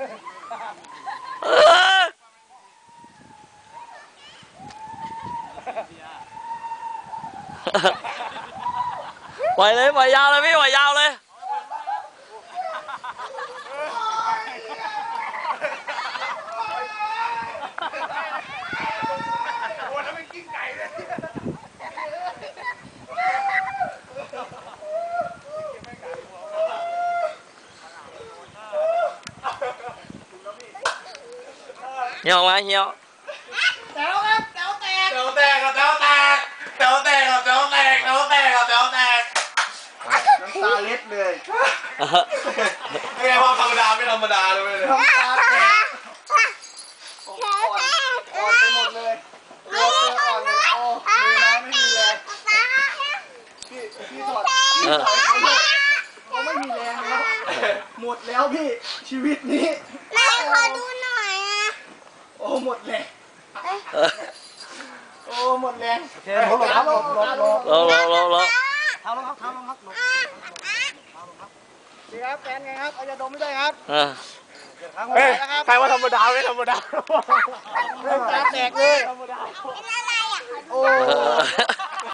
เออปล่อยเลยปล่อยยาวเลยพี่ปล่อยยาวเลยโอ้แล้วมันกิ้งไก่เลย เหี่ยวมาเหี่ยวแต๋วครับแต๋วแตกแต๋วแตกครับแต๋วแตกแต๋วแตกครับแต๋วแตกแต๋วแตกครับแต๋วแตกน้ำตาเล็ดเลยไม่ใช่ว่าธรรมดาไม่ธรรมดาเลยเว้ยน้ำตาแตกอ่อนอ่อนไปหมดเลยโอ้เสื้ออ่อนเลยโอ้มีน้ำไม่มีแรงพี่พี่ถอดพี่ถอดเขาเลยเขาไม่มีแรงแล้วหมดแล้วพี่ชีวิตนี้แม่ขอดูหน่อยอะโอ้ หมดแรงเออโอ้หมดแรงโอเคหลบครับหลบหลบหลบรอรอรอรอเท้าลงครับเท้าลงครับหลบดีครับแฟนไงครับเอายาดมไม่ได้ครับเออครั้งแรกนะครับใครว่าธรรมดาไม่ธรรมดาน้ำตาแตกเลยเป็นอะไรอะโอ้เออ